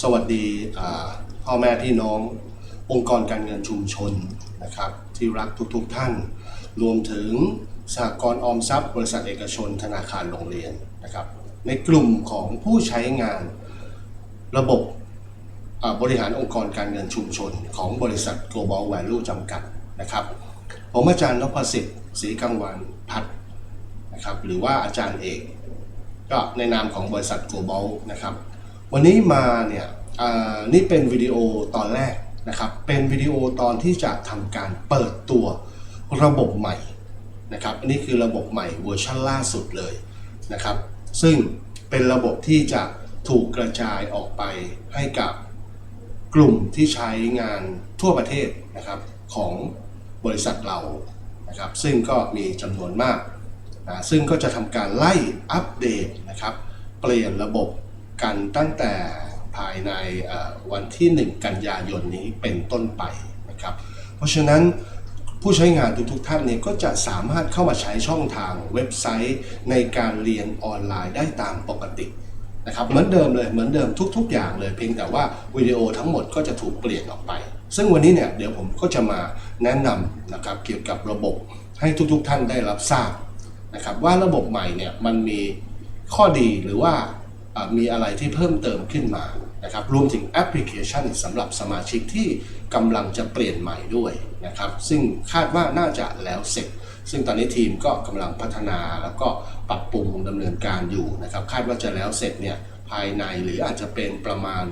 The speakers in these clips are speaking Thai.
สวัสดีพ่อแม่พี่น้ององค์กรการเงินชุมชนนะครับที่รักทุกๆทท่าน รวมถึงสหกรณ์ออมทรัพย์ บริษัทเอกชน ธนาคารโรงเรียนนะครับ ในกลุ่มของผู้ใช้งานระบบบริหารองค์กรการเงินชุมชน ของบริษัท Global Value จำกัดนะครับผมอาจารย์นพสิทธิ์ศรีกังวานพัฒน์นะครับหรือว่าอาจารย์เอก ก็ในนามของบริษัท Global นะครับ วันนี้มาเนี่ยอ่านี่เป็นวิดีโอตอนแรกนะครับ เป็นวิดีโอตอนที่จะทำการเปิดตัวระบบใหม่นะครับอันนี้คือระบบใหม่เวอร์ชันล่าสุดเลยนะครับ ซึ่งเป็นระบบที่จะถูกกระจายออกไปให้กับกลุ่มที่ใช้งานทั่วประเทศนะครับของบริษัทเรานะครับ ซึ่งก็มีจำนวนมากนะซึ่งก็จะทำการไล่อัปเดตนะครับ เปลี่ยนระบบ กันตั้งแต่ภายในวันที่ 1 กันยายนนี้เป็นต้นไปนะครับ เพราะฉะนั้นผู้ใช้งานทุกๆท่านเนี่ยก็จะสามารถเข้ามาใช้ช่องทางเว็บไซต์ในการเรียนออนไลน์ได้ตามปกตินะครับเหมือนเดิมเลยเหมือนเดิมทุก ๆ อย่างเลย เพียงแต่ว่าวิดีโอทั้งหมดก็จะถูกเปลี่ยนออกไป ซึ่งวันนี้เนี่ยเดี๋ยวผมก็จะมาแนะนำนะครับเกี่ยวกับระบบให้ทุกๆท่านได้รับทราบนะครับว่าระบบใหม่เนี่ยมันมีข้อดีหรือว่า มีอะไรที่เพิ่มเติมขึ้นมานะครับรวมถึงแอปพลิเคชันสำหรับสมาชิกที่กำลังจะเปลี่ยนใหม่ด้วยนะครับ ซึ่งคาดว่าน่าจะแล้วเสร็จ ซึ่งตอนนี้ทีมก็กำลังพัฒนาแล้วก็ปรับปรุงดำเนินการอยู่นะครับ คาดว่าจะแล้วเสร็จเนี่ยภายในหรืออาจจะเป็นประมาณ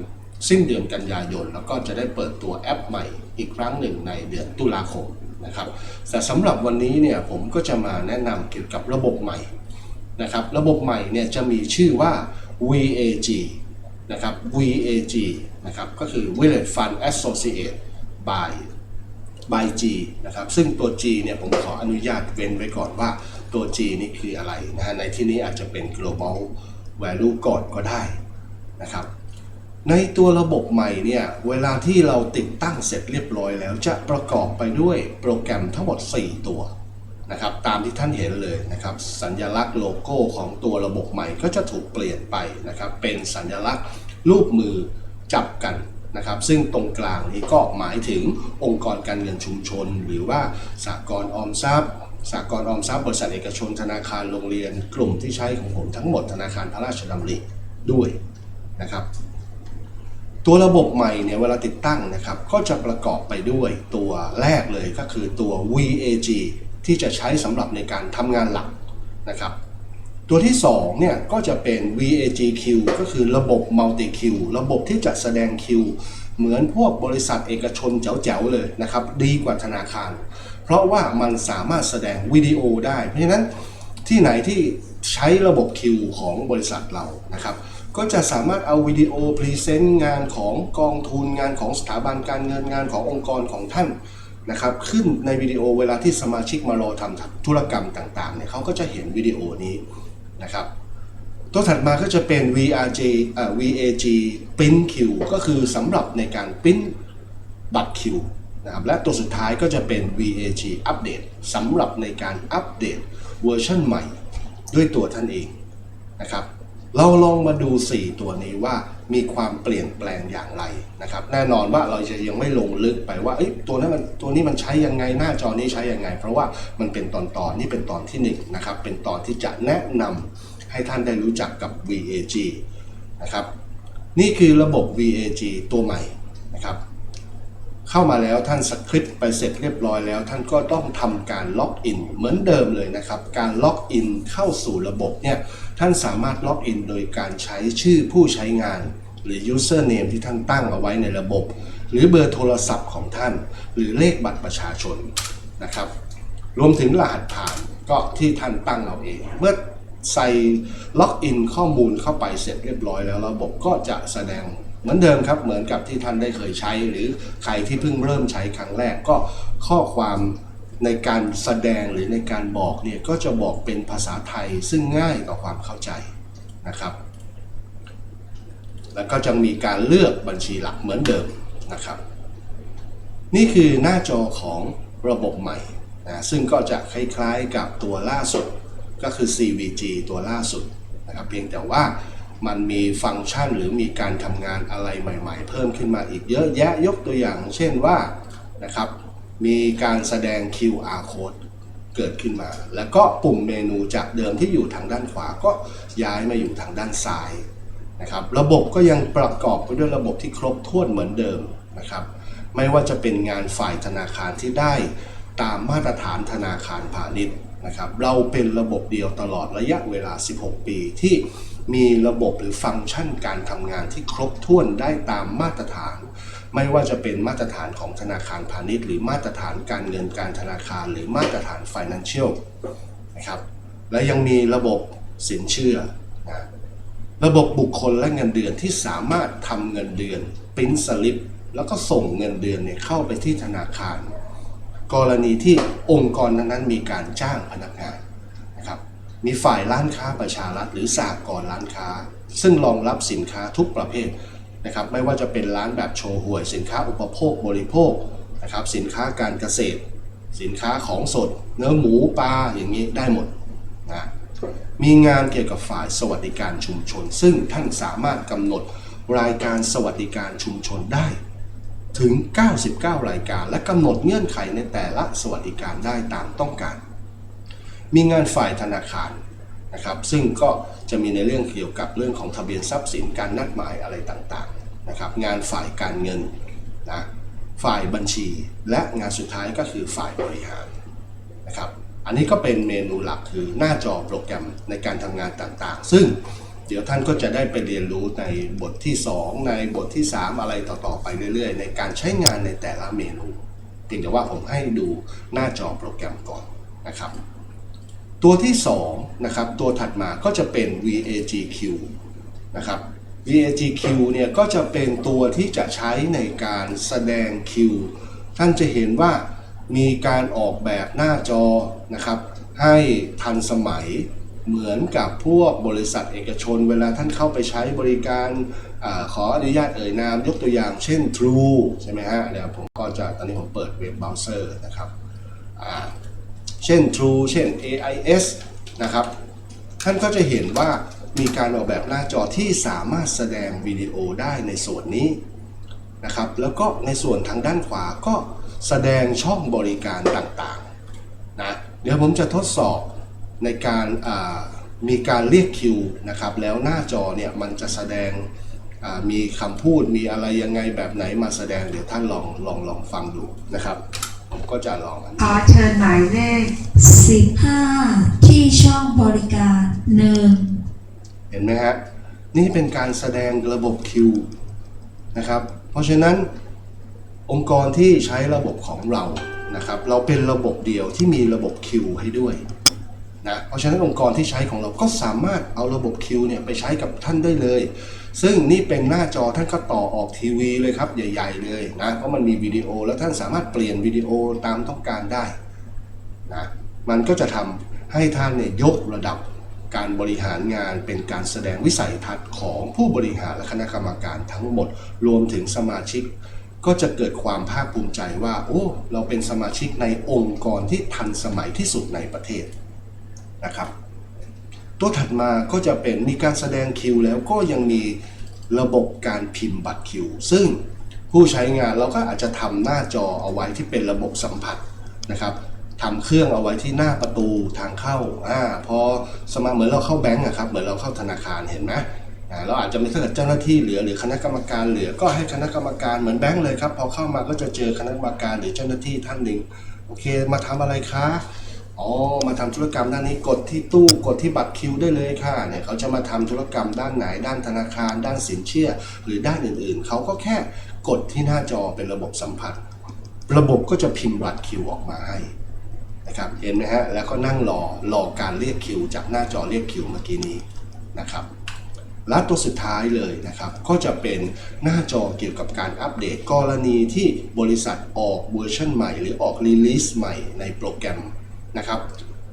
สิ้นเดือนกันยายน แล้วก็จะได้เปิดตัวแอปใหม่อีกครั้งหนึ่งในเดือนตุลาคมนะครับแต่สำหรับวันนี้เนี่ยผมก็จะมาแนะนำเกี่ยวกับระบบใหม่นะครับ ระบบใหม่เนี่ยจะมีชื่อว่า VAG นะครับ VAG นะครับก็คือ Village Fund Associate by by G นะครับซึ่งตัว G เนี่ยผมขออนุญาตเว้นไว้ก่อนว่าตัว G นี่คืออะไรนะฮะในที่นี้อาจจะเป็น global value ก่อนก็ได้นะครับในตัวระบบใหม่เนี่ย เวลาที่เราติดตั้งเสร็จเรียบร้อยแล้วจะประกอบไปด้วยโปรแกรมทั้งหมด 4 ตัว นะครับตามที่ท่านเห็นเลยนะครับสัญลักษณ์โลโก้ของตัวระบบใหม่ก็จะถูกเปลี่ยนไปนะครับเป็นสัญลักษณ์รูปมือจับกันนะครับซึ่งตรงกลางนี้ก็หมายถึงองค์กรการเงินชุมชน หรือว่าสากลออมทรัพย์สากลออมทรัพย์บริษัทเอกชนธนาคารโรงเรียน กลุ่มที่ใช้ของผมทั้งหมดธนาคารพระราชดำริด้วยนะครับตัวระบบใหม่เนี่ยเวลาติดตั้งนะครับก็จะประกอบไปด้วยตัวแรกเลยก็คือตัว VAG ที่จะใช้สำหรับในการทำงานหลักนะครับตัวที่2เนี่ยก็จะเป็น VAGQ ก็คือระบบ Multi Q ระบบที่จะแสดงคิวเหมือนพวกบริษัทเอกชนแจ๋วๆเลยนะครับ ดีกว่าธนาคาร เพราะว่ามันสามารถแสดงวิดีโอได้ เพราะฉะนั้นที่ไหนที่ใช้ระบบคิวของบริษัทเรานะครับ ก็จะสามารถเอาวิดีโอพรีเซนต์งานของกองทุนงานของสถาบันการเงินงานขององค์กรของท่าน นะครับขึ้นในวิดีโอเวลาที่สมาชิกมารอทำธุรกรรมต่างๆเนี่ยเขาก็จะเห็นวิดีโอนี้นะครับตัวถัดมาก็จะเป็น VRG เอ่อ VAG Print Q ก็คือสำหรับในการปริ้นบัตรคิวนะครับและตัวสุดท้ายก็จะเป็น VAG Update สำหรับในการอัปเดตเวอร์ชันใหม่ด้วยตัวท่านเองนะครับเราลองมาดู 4 ตัวนี้ว่า มีความเปลี่ยนแปลงอย่างไรนะครับ แน่นอนว่าเราจะยังไม่ลงลึกไปว่าเอ้ตัวนั้นมันตัวนี้มันใช้ยังไงหน้าจอนี้ใช้ยังไง เพราะว่ามันเป็นตอนตอนนี่เป็นตอนที่1นงนะครับ เป็นตอนที่จะแนะนำให้ท่านได้รู้จักกับ VAG นะครับ นี่คือระบบ VAG ตัวใหม่ เข้ามาแล้วท่านสคริปต์ไปเสร็จเรียบร้อยแล้ว ท่านก็ต้องทำการล็อกอินเหมือนเดิมเลยนะครับ การล็อกอินเข้าสู่ระบบเนี่ยท่านสามารถล็อกอินโดยการใช้ชื่อผู้ใช้งาน หรือ username ที่ท่านตั้งเอาไว้ในระบบ หรือเบอร์โทรศัพท์ของท่าน หรือเลขบัตรประชาชนนะครับ รวมถึงรหัสผ่านก็ที่ท่านตั้งเอาเอง เมื่อใส่ล็อกอินข้อมูลเข้าไปเสร็จเรียบร้อยแล้วระบบก็จะแสดง เหมือนเดิมครับเหมือนกับที่ท่านได้เคยใช้ หรือใครที่เพิ่งเริ่มใช้ครั้งแรกก็ข้อความในการแสดงหรือในการบอกเนี่ยก็จะบอกเป็นภาษาไทยซึ่งง่ายต่อความเข้าใจนะครับ แล้วก็จะมีการเลือกบัญชีหลักเหมือนเดิมนะครับ นี่คือหน้าจอของระบบใหม่นะซึ่งก็จะคล้ายๆกับตัวล่าสุดก็คือ CVG ตัวล่าสุดนะครับเพียงแต่ว่า มันมีฟังก์ชันหรือมีการทำงานอะไรใหม่ ๆ เพิ่มขึ้นมาอีกเยอะแยะยกตัวอย่าง เช่นว่านะครับมีการแสดง QR code เกิดขึ้นมา แล้วก็ปุ่มเมนูจากเดิมที่อยู่ทางด้านขวาก็ย้ายมาอยู่ทางด้านซ้ายนะครับระบบก็ยังประกอบไปด้วยระบบที่ครบถ้วนเหมือนเดิมนะครับไม่ว่าจะเป็นงานฝ่ายธนาคารที่ได้ตามมาตรฐานธนาคารพาณิชย์นะครับเราเป็นระบบเดียวตลอดระยะเวลา 16 ปีที่ มีระบบหรือฟังก์ชันการทำงานที่ครบถ้วนได้ตามมาตรฐาน ไม่ว่าจะเป็นมาตรฐานของธนาคารพาณิชย์ หรือมาตรฐานการเงินการธนาคาร หรือมาตรฐาน financial นะครับและยังมีระบบสินเชื่อนะระบบบุคคลและเงินเดือนที่สามารถทำเงินเดือนปริ้นสลิป แล้วก็ส่งเงินเดือนเนี่ยเข้าไปที่ธนาคาร กรณีที่องค์กรนั้นๆมีการจ้างพนักงาน มีฝ่ายร้านค้าประชารัฐหรือสหกรณ์ร้านค้า ซึ่งรองรับสินค้าทุกประเภทนะครับไม่ว่าจะเป็นร้านแบบโชว์หวย สินค้าอุปโภคบริโภคนะครับสินค้าการเกษตร สินค้าของสด เนื้อหมูปลาอย่างนี้ได้หมดนะมีงานเกี่ยวกับฝ่ายสวัสดิการชุมชน ซึ่งท่านสามารถกำหนดรายการสวัสดิการชุมชนได้ ถึง 99 รายการ และกำหนดเงื่อนไขในแต่ละสวัสดิการได้ตามต้องการ มีงานฝ่ายธนาคารนะครับ ซึ่งก็จะมีในเรื่องเกี่ยวกับเรื่องของทะเบียนทรัพย์สินการนัดหมายอะไรต่างๆนะครับงานฝ่ายการเงินนะฝ่ายบัญชีและงานสุดท้ายก็คือฝ่ายบริหารนะครับ อันนี้ก็เป็นเมนูหลักคือหน้าจอโปรแกรมในการทำงานต่างๆ ซึ่งเดี๋ยวท่านก็จะได้ไปเรียนรู้ในบทที่ 2 ในบทที่ 3 อะไรต่อๆไปเรื่อยๆ ในการใช้งานในแต่ละเมนูเพียงแต่ว่าผมให้ดูหน้าจอโปรแกรมก่อนนะครับ ตัวที่2นะครับตัวถัดมาก็จะเป็น VAGQ นะครับ VAGQ เนี่ยก็จะเป็นตัวที่จะใช้ในการแสดงคิวท่านจะเห็นว่ามีการออกแบบหน้าจอนะครับ ให้ทันสมัยเหมือนกับพวกบริษัทเอกชน เวลาท่านเข้าไปใช้บริการอขออนุญาตเอ่ยนาม ยกตัวอย่างเช่น True ใช่ไหมฮะเดี๋ยวผมก็จะตอนนี้ผมเปิดเว็บเบราว์เซอร์นะครับอ่า เช่น True เช่น AIS นะครับ ท่านก็จะเห็นว่ามีการออกแบบหน้าจอที่สามารถแสดงวิดีโอได้ในส่วนนี้นะครับ แล้วก็ในส่วนทางด้านขวาก็แสดงช่องบริการต่างๆนะเดี๋ยวผมจะทดสอบในการมีการเรียกคิวนะครับแล้วหน้าจอเนี่ยมันจะแสดงมีคำพูดมีอะไรยังไงแบบไหนมาแสดงเดี๋ยวท่านลองลองลองฟังดูนะครับ ผมก็จะลองอันขอเชิญหมายเลข15 ที่ช่องบริการหนึ่งเห็นไหมฮะนี่เป็นการแสดงระบบคิวนะครับ เพราะฉะนั้นองค์กรที่ใช้ระบบของเรานะครับ เราเป็นระบบเดียวที่มีระบบคิวให้ด้วยนะเพราะฉะนั้นองค์กรที่ใช้ของเราก็สามารถเอาระบบคิวเนี่ยไปใช้กับท่านได้เลย ซึ่งนี่เป็นหน้าจอท่านก็ต่อออกทีวีเลยครับ ใหญ่ ๆ เลยนะเพราะมันมีวิดีโอแล้วท่านสามารถเปลี่ยนวิดีโอตามต้องการได้นะมันก็จะทำให้ท่านเนี่ยยกระดับการบริหารงานเป็นการแสดงวิสัยทัศน์ของผู้บริหารและคณะกรรมการทั้งหมดรวมถึงสมาชิก ก็จะเกิดความภาคภูมิใจว่า โอ้ เราเป็นสมาชิกในองค์กรที่ทันสมัยที่สุดในประเทศนะครับ ตัวถัดมาก็จะเป็นมีการแสดงคิวแล้วก็ยังมีระบบการพิมพ์บัตรคิว ซึ่งผู้ใช้งานเราก็อาจจะทำหน้าจอเอาไว้ที่เป็นระบบสัมผัสนะครับทำเครื่องเอาไว้ที่หน้าประตูทางเข้าอ่าพอสมัครเหมือนเราเข้าแบงก์อะครับเหมือนเราเข้าธนาคารเห็นไหมอ่าเราอาจจะไมีถ้าเกิดเจ้าหน้าที่เหลือหรือคณะกรรมการเหลือก็ให้คณะกรรมการเหมือนแบงก์เลยครับพอเข้ามาก็จะเจอคณะกรรมการหรือเจ้าหน้าที่ท่านหนึ่งโอเคมาทำอะไรคะ อ๋อมาทำธุรกรรมด้านนี้กดที่ตู้กดที่บัตรคิวได้เลยค่ะเนี่ยเขาจะมาทำธุรกรรมด้านไหน ด้านธนาคาร ด้านสินเชื่อ หรือด้านอื่นๆ เขาก็แค่กดที่หน้าจอเป็นระบบสัมผัส ระบบก็จะพิมพ์บัตรคิวออกมาให้นะครับเห็นไหมฮะแล้วก็นั่งรอรอการเรียกคิว จากหน้าจอเรียกคิวเมื่อกี้นี้นะครับและตัวสุดท้ายเลยนะครับก็จะเป็นหน้าจอเกี่ยวกับการอัปเดต กรณีที่บริษัทออกเวอร์ชันใหม่ หรือออกรีลิสใหม่ในโปรแกรม นะครับ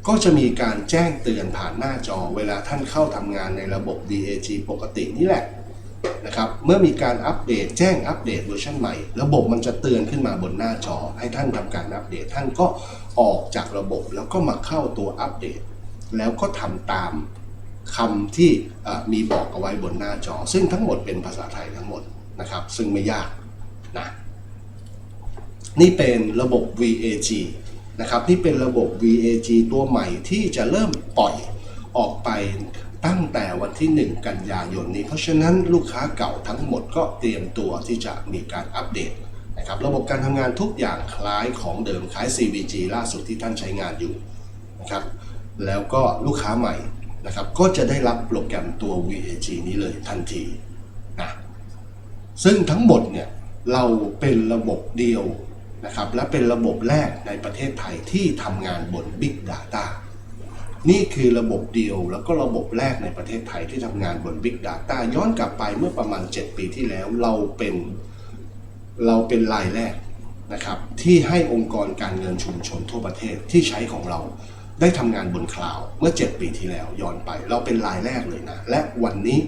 ก็จะมีการแจ้งเตือนผ่านหน้าจอเวลาท่านเข้าทำงานในระบบ DAG ปกตินี่แหละนะครับเมื่อมีการอัปเดตแจ้งอัปเดตเวอร์ชันใหม่ ระบบมันจะเตือนขึ้นมาบนหน้าจอ ให้ท่านทำการอัปเดต ท่านก็ออกจากระบบแล้วก็มาเข้าตัวอัปเดต แล้วก็ทำตามคำที่มีบอกเอาไว้บนหน้าจอ ซึ่งทั้งหมดเป็นภาษาไทยทั้งหมดนะครับ ซึ่งไม่ยากนะนี่เป็นระบบ VAG นะครับนี่เป็นระบบ VAG ตัวใหม่ที่จะเริ่มปล่อยออกไปตั้งแต่วันที่ 1 กันยายนนี้ เพราะฉะนั้นลูกค้าเก่าทั้งหมดก็เตรียมตัวที่จะมีการอัปเดตนะครับระบบการทำงานทุกอย่างคล้ายของเดิมคล้าย CVG ล่าสุดที่ท่านใช้งานอยู่นะครับแล้วก็ลูกค้าใหม่นะครับก็จะได้รับโปรแกรมตัว VAG นี้เลยทันทีนะซึ่งทั้งหมดเนี่ยเราเป็นระบบเดียว นะครับและเป็นระบบแรกในประเทศไทยที่ทำงานบน Big Data นี่คือระบบเดียวแล้วก็ระบบแรกในประเทศไทยที่ทำงานบน Big Data ย้อนกลับไปเมื่อประมาณ 7 ปีที่แล้วเราเป็นเราเป็นรายแรกนะครับที่ให้องค์กรการเงินชุมชนทั่วประเทศที่ใช้ของเราได้ทำงานบนคลาวด์เมื่อ 7 ปีที่แล้วย้อนไป เราเป็นรายแรกเลยนะ และวันนี้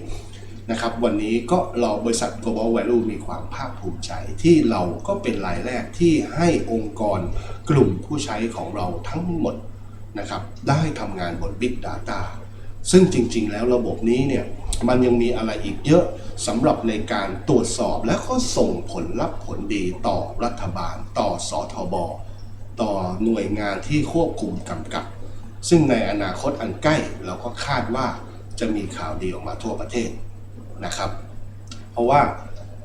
นะครับวันนี้ก็เราบริษัท Global Value มีความภาคภูมิใจที่เราก็เป็นรายแรกที่ให้องค์กรกลุ่มผู้ใช้ของเราทั้งหมดนะครับได้ทำงานบน Big Data ซึ่งจริงๆ แล้วระบบนี้เนี่ยมันยังมีอะไรอีกเยอะสำหรับในการตรวจสอบและก็ส่งผลลัพธ์ผลดีต่อรัฐบาล ต่อสอทบ ต่อหน่วยงานที่ควบคุมกำกับ ซึ่งในอนาคตอันใกล้เราก็คาดว่าจะมีข่าวดีออกมาทั่วประเทศ นะครับ เพราะว่า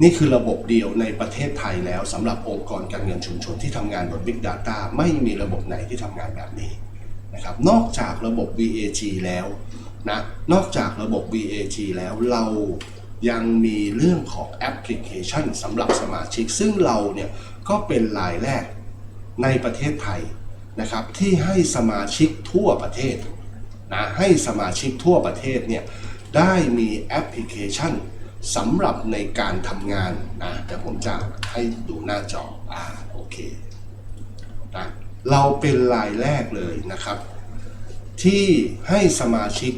นี่คือระบบเดียวในประเทศไทยแล้วสำหรับองค์กรการเงินชุมชนที่ทำงานบน Big Data ไม่มีระบบไหนที่ทำงานแบบนี้นะครับนอกจากระบบ VAG แล้วนะนอกจากระบบ VAG แล้วเรายังมีเรื่องของแอปพลิเคชันสำหรับสมาชิก ซึ่งเราเนี่ยก็เป็นรายแรกในประเทศไทยนะครับที่ให้สมาชิกทั่วประเทศนะให้สมาชิกทั่วประเทศเนี่ย ได้มีแอปพลิเคชันสำหรับในการทำงานนะเดี๋ยวผมจะให้ดูหน้าจออ่าโอเคนะเราเป็นรายแรกเลยนะครับ ที่ให้สมาชิก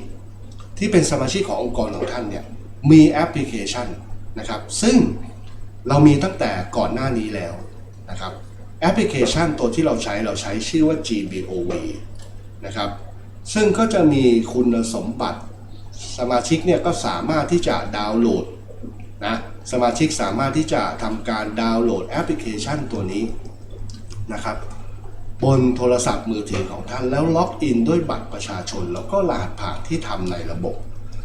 ที่เป็นสมาชิกขององค์กรของท่านเนี่ยมีแอปพลิเคชันนะครับ ซึ่งเรามีตั้งแต่ก่อนหน้านี้แล้วนะครับแอปพลิเคชันตัวที่เราใช้เราใช้ชื่อว่า GBOV นะครับซึ่งก็จะมีคุณสมบัติ สมาชิกเนี่ยก็สามารถที่จะดาวน์โหลดนะสมาชิกสามารถที่จะทำการดาวน์โหลดแอปพลิเคชันตัวนี้นะครับบนโทรศัพท์มือถือของท่านแล้วล็อกอินด้วยบัตรประชาชน แล้วก็รหัสผ่านที่ทำในระบบ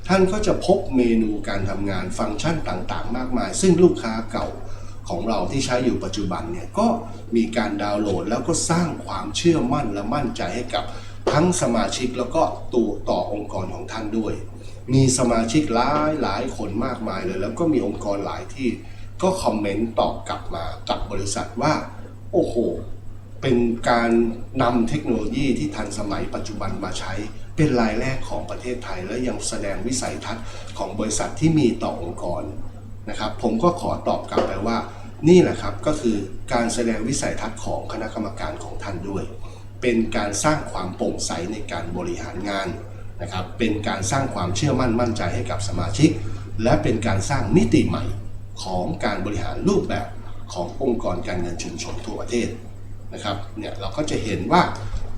ท่านก็จะพบเมนูการทำงานฟังก์ชันต่างๆ มากมาย ซึ่งลูกค้าเก่าของเราที่ใช้อยู่ปัจจุบันเนี่ยก็มีการดาวน์โหลดแล้วก็สร้างความเชื่อมั่นและมั่นใจให้กับทั้งสมาชิกแล้วก็ตัวต่อองค์กรของท่านด้วย มีสมาชิกหลายหลายคนมากมายเลย แล้วก็มีองค์กรหลายที่ก็คอมเมนต์ตอบกลับมากับบริษัทว่า โอ้โห เป็นการนำเทคโนโลยีที่ทันสมัยปัจจุบันมาใช้ เป็นรายแรกของประเทศไทย และยังแสดงวิสัยทัศน์ของบริษัทที่มีต่อองค์กรนะครับ ผมก็ขอตอบกลับไปว่า นี่แหละครับก็คือการแสดงวิสัยทัศน์ของคณะกรรมการของท่านด้วย เป็นการสร้างความโปร่งใสในการบริหารงาน นะครับเป็นการสร้างความเชื่อมั่นมั่นใจให้กับสมาชิก และเป็นการสร้างมิติใหม่ของการบริหารรูปแบบขององค์กรการเงินชุมชนทั่วประเทศนะครับเนี่ยเราก็จะเห็นว่า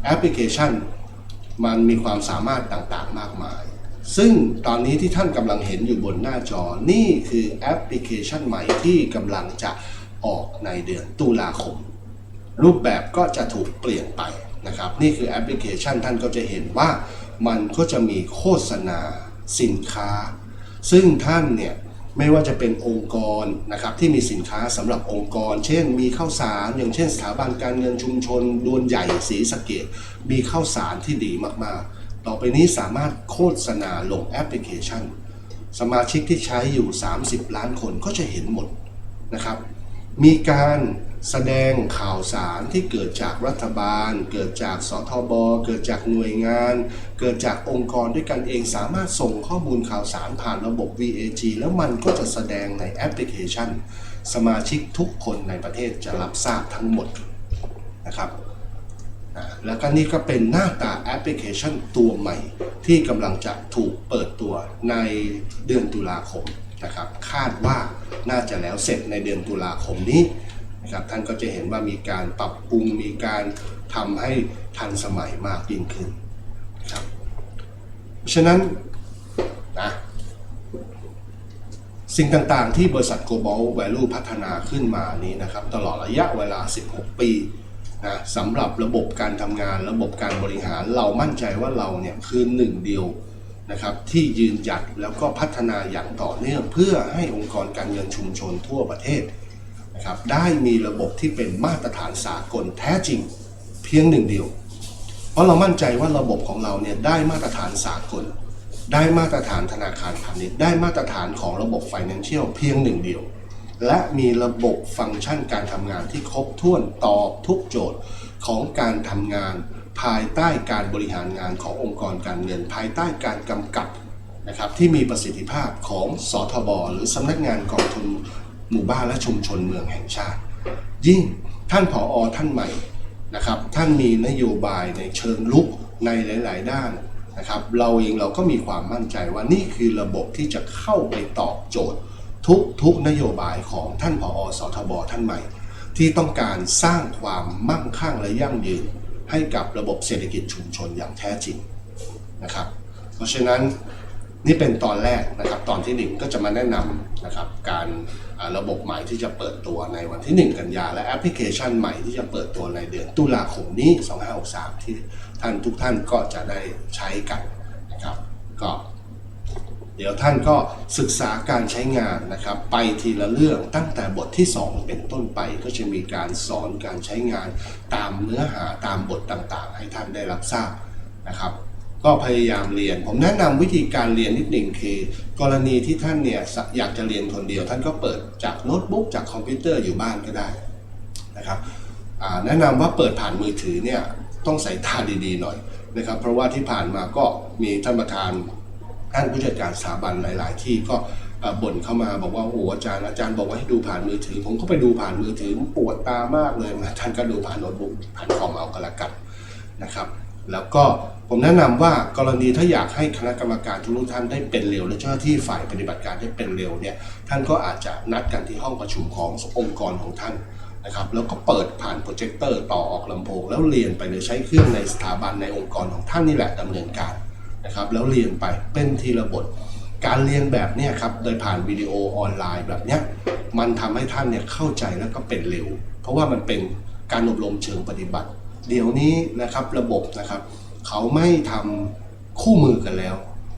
แอปพลิเคชันมันมีความสามารถต่างๆมากมาย ซึ่งตอนนี้ที่ท่านกำลังเห็นอยู่บนหน้าจอนี่คือแอปพลิเคชันใหม่ที่กำลังจะออกในเดือนตุลาคม รูปแบบก็จะถูกเปลี่ยนไปนะครับ นี่คือแอปพลิเคชันท่านก็จะเห็นว่า มันก็จะมีโฆษณาสินค้า ซึ่งท่านเนี่ยไม่ว่าจะเป็นองค์กรนะครับที่มีสินค้าสำหรับองค์กร เช่น มีข้าวสารอย่างเช่นสถาบันการเงินชุมชนดวนใหญ่ศรีสเกดมีข้าวสารที่ดีมากๆ ต่อไปนี้สามารถโฆษณาลงแอปพลิเคชัน สมาชิกที่ใช้อยู่ 30 ล้านคนก็จะเห็นหมดนะครับ มีการ แสดงข่าวสารที่เกิดจากรัฐบาล เกิดจากสทบ เกิดจากหน่วยงาน เกิดจากองค์กรด้วยกันเองสามารถส่งข้อมูลข่าวสารผ่านระบบ VAG แล้วมันก็จะแสดงในแอปพลิเคชัน สมาชิกทุกคนในประเทศจะรับทราบทั้งหมดนะครับแล้วก็นี่ก็เป็นหน้าตาแอปพลิเคชันตัวใหม่ ที่กำลังจะถูกเปิดตัวในเดือนตุลาคมนะครับ คาดว่าน่าจะแล้วเสร็จในเดือนตุลาคมนี้ นะครับท่านก็จะเห็นว่ามีการปรับปรุงมีการทำให้ทันสมัยมากยิ่งขึ้นนะครับฉะนั้นนะสิ่งต่างๆ ที่บริษัท Global Value พัฒนาขึ้นมานี้นะครับ ตลอดระยะเวลา 16 ปีนะสำหรับระบบการทำงานระบบการบริหารเรามั่นใจว่าเราเนี่ยคือหนึ่งเดียวนะครับที่ยืนหยัดแล้วก็พัฒนาอย่างต่อเนื่องเพื่อให้องค์กรการเงินชุมชนทั่วประเทศ นะครับได้มีระบบที่เป็นมาตรฐานสากลแท้จริงเพียงหนึ่งเดียว เพราะเรามั่นใจว่าระบบของเราเนี่ยได้มาตรฐานสากล ได้มาตรฐานธนาคารพาณิชย์ได้มาตรฐานของระบบ Financial เพียงหนึ่งเดียว และมีระบบฟังก์ชันการทำงานที่ครบถ้วนตอบทุกโจทย์ของการทำงานภายใต้การบริหารงานขององค์กรการเงิน ภายใต้การกำกับนะครับที่มีประสิทธิภาพของสทบหรือสำนักงานกองทุน หมู่บ้านและชุมชนเมืองแห่งชาติ ยิ่งท่านผออท่านใหม่นะครับ ท่านมีนโยบายในเชิงลุกในหลาย ๆ ด้านนะครับ เราเองเราก็มีความมั่นใจว่านี่คือระบบที่จะเข้าไปตอบโจทย์ ทุกทุกนโยบายของท่านผอสทบท่านใหม่ ที่ต้องการสร้างความมั่งคั่งและยั่งยืน ให้กับระบบเศรษฐกิจชุมชนอย่างแท้จริงนะครับ เพราะฉะนั้นนี่เป็นตอนแรกนะครับ ตอนที่หนึ่งก็จะมาแนะนำนะครับการ ระบบใหม่ที่จะเปิดตัวในวันที่ 1 กันยา และแอปพลิเคชันใหม่ที่จะเปิดตัวในเดือนตุลาคมนี้ 2563 ที่ท่านทุกท่านก็จะได้ใช้กันนะครับก็เดี๋ยวท่านก็ศึกษาการใช้งานนะครับ ไปทีละเรื่องตั้งแต่บทที่ 2 เป็นต้นไปก็จะมีการสอนการใช้งานตามเนื้อหาตามบทต่างๆ ให้ท่านได้รับทราบนะครับ ก็พยายามเรียน ผมแนะนำวิธีการเรียนนิดหนึ่งคือกรณีที่ท่านเนี่ยอยากจะเรียนคนเดียว ท่านก็เปิดจากโน้ตบุ๊กจากคอมพิวเตอร์อยู่บ้านก็ได้นะครับแนะนำว่าเปิดผ่านมือถือเนี่ยต้องใส่ตาดีๆหน่อยนะครับ เพราะว่าที่ผ่านมาก็มีท่านประธานท่านผู้จัดการสถาบันหลาย ๆ ที่ก็บ่นเข้ามาบอกว่าโอ้อาจารย์อาจารย์บอกว่าให้ดูผ่านมือถือ ผมก็ไปดูผ่านมือถือปวดตามากเลยนะท่านก็ดูผ่านโน้ตบุ๊กผ่านคอมเอาก็แล้วกันนะครับ แล้วก็ ผมแนะนำว่ากรณีถ้าอยากให้คณะกรรมการทุกท่านได้เป็นเร็ว และเจ้าหน้าที่ฝ่ายปฏิบัติการได้เป็นเร็วเนี่ยท่านก็อาจจะนัดกันที่ห้องประชุมขององค์กรของท่านนะครับแล้วก็เปิดผ่านโปรเจคเตอร์ต่อออกลำโพง แล้วเรียนไปโดยใช้เครื่องในสถาบันในองค์กรของท่านนี่แหละดำเนินการนะครับแล้วเรียนไปเป็นทีละบท การเรียนแบบนี้ครับโดยผ่านวิดีโอออนไลน์แบบนี้มันทำให้ท่านเนี่ยเข้าใจแล้วก็เป็นเร็ว เพราะว่ามันเป็นการอบรมเชิงปฏิบัติ เดี๋ยวนี้นะครับระบบนะครับ เขาไม่ทำคู่มือกันแล้ว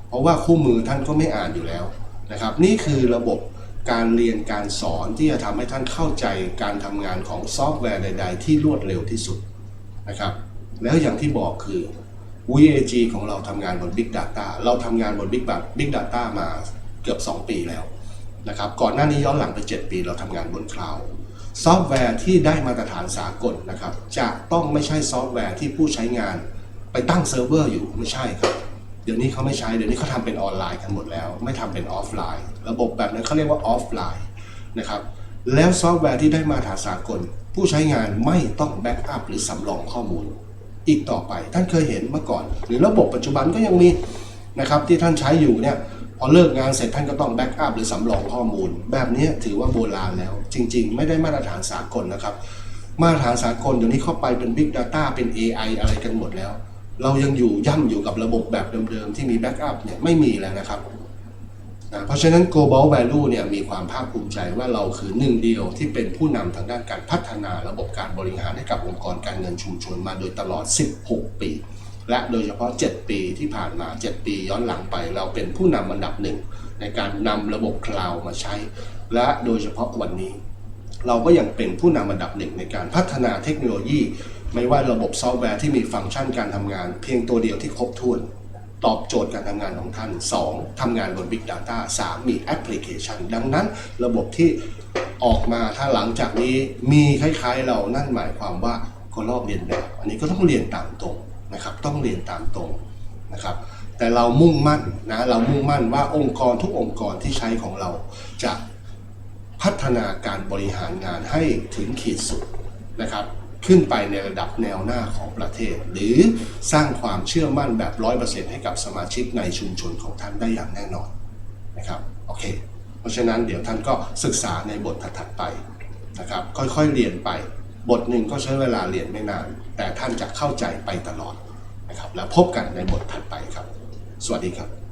เพราะว่าคู่มือท่านก็ไม่อ่านอยู่แล้วนะครับ นี่คือระบบการเรียนการสอนที่จะทำให้ท่านเข้าใจการทำงานของซอฟต์แวร์ใด ๆ ที่รวดเร็วที่สุดนะครับ แล้วอย่างที่บอกคือ VAG ของเราทำงานบน Big Data เราทำงานบน Big Data Big Data มาเกือบ 2 ปีแล้วนะครับ ก่อนหน้านี้ย้อนหลังไป 7 ปีเราทำงานบนคลาวด์ซอฟต์แวร์ที่ได้มาตรฐานสากลนะครับ จะต้องไม่ใช่ซอฟต์แวร์ที่ผู้ใช้งาน ไปตั้งเซิร์ฟเวอร์อยู่ไม่ใช่ครับ เดี๋ยวนี้เขาไม่ใช้เดี๋ยวนี้เขาทำเป็นออนไลน์กันหมดแล้ว ไม่ทำเป็นออฟไลน์ ระบบแบบนั้นเขาเรียกว่าออฟไลน์นะครับแล้วซอฟต์แวร์ที่ได้มาตรฐานสากล ผู้ใช้งานไม่ต้องแบ็กอัพหรือสำรองข้อมูล อีกต่อไปท่านเคยเห็นเมื่อก่อน หรือระบบปัจจุบันก็ยังมีนะครับที่ท่านใช้อยู่เนี่ยพอเลิกงานเสร็จท่านก็ต้องแบ็กอัพหรือสำรองข้อมูล แบบนี้ถือว่าโบราณแล้ว จริง ๆ ไม่ได้มาตรฐานสากลนะครับ มาตรฐานสากลเดี๋ยวนี้เข้าไปเป็น Big Data เป็น AI อะไรกันหมดแล้ว เรายังอยู่ย่ำอยู่กับระบบแบบเดิมๆ ที่มีแบ็กอัพเนี่ยไม่มีแล้วนะครับนะเพราะฉะนั้น global value เนี่ยมีความภาคภูมิใจว่าเราคือหนึ่งเดียวที่เป็นผู้นำทางด้านการพัฒนาระบบการบริหารให้กับองค์กรการเงินชุมชนมาโดยตลอด 16 ปี และโดยเฉพาะ 7 ปีที่ผ่านมา 7 ปีย้อนหลังไปเราเป็นผู้นำอันดับหนึ่งในการนำระบบคลาวมาใช้ และโดยเฉพาะวันนี้ เราก็ยังเป็นผู้นำอันดับหนึ่งในการพัฒนาเทคโนโลยี ไม่ว่าระบบซอฟต์แวร์ที่มีฟังก์ชันการทำงาน เพียงตัวเดียวที่ครบถ้วน ตอบโจทย์การทำงานของท่าน 2. ทำงานบน Big Data 3. มีแอปพลิเคชัน ดังนั้นระบบที่ออกมาถ้าหลังจากนี้มีคล้ายๆเรานั่นหมายความว่าก็ลอกเรียนแบบอันนี้ก็ต้องเรียนตามตรงนะครับ ต้องเรียนตามตรงนะครับ แต่เรามุ่งมั่นนะเรามุ่งมั่นว่าองค์กรทุกองค์กรที่ใช้ของเราจะพัฒนาการบริหารงานให้ถึงขีดสุดนะครับ ขึ้นไปในระดับแนวหน้าของประเทศ หรือสร้างความเชื่อมั่นแบบ100%ให้กับสมาชิกในชุมชนของท่านได้อย่างแน่นอนนะครับโอเค เพราะฉะนั้นเดี๋ยวท่านก็ศึกษาในบทถัดไปนะครับค่อยๆเรียนไป บทหนึ่งก็ใช้เวลาเรียนไม่นาน แต่ท่านจะเข้าใจไปตลอดนะครับแล้วพบกันในบทถัดไปครับ สวัสดีครับ